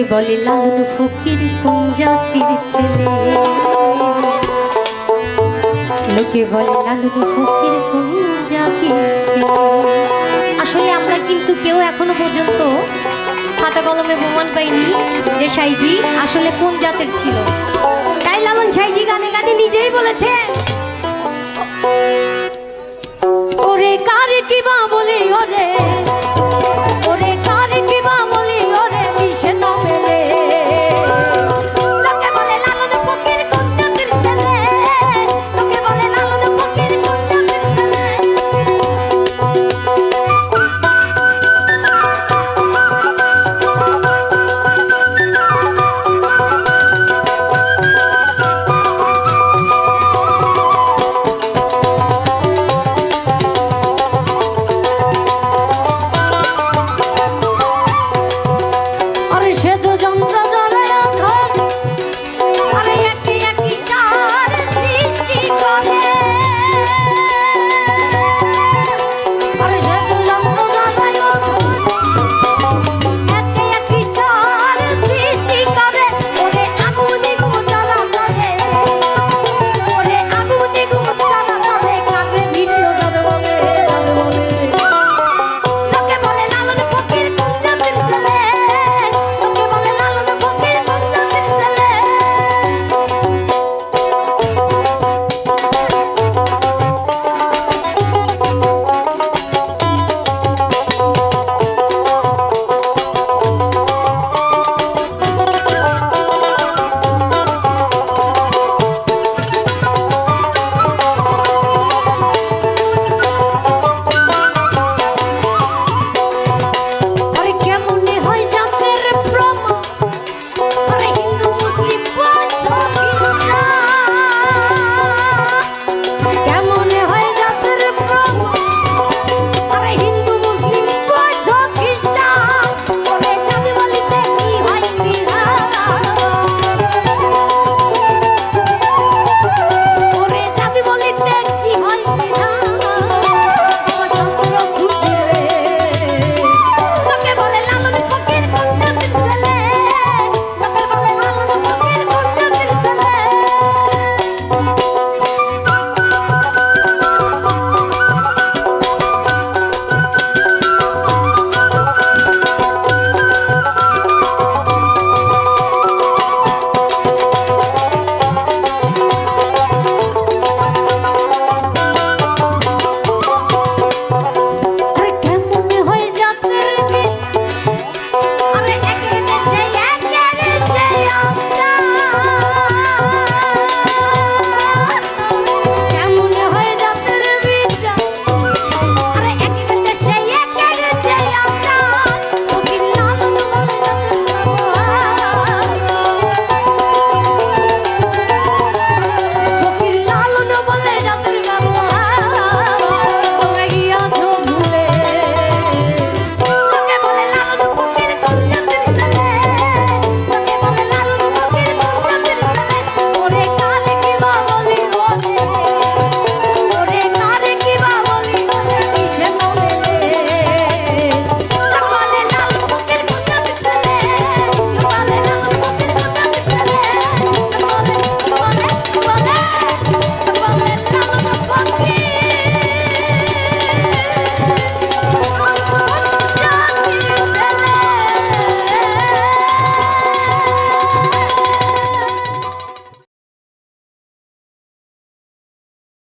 লোকে বলে লালন ফকির কোন জাতির ছেলে? লোকে বলে লালন ফকির কোন জাতির ছেলে? আসলে আমরা কিন্তু কেউ এখনও পর্যন্ত খাতা কলমে প্রমাণ পাইনি যে সাইজি আসলে কোন জাতের ছিল। তাই লালন সাইজি গানে গানে নিজেই বলেছে ওরে কার কি বা বলে, ওরে?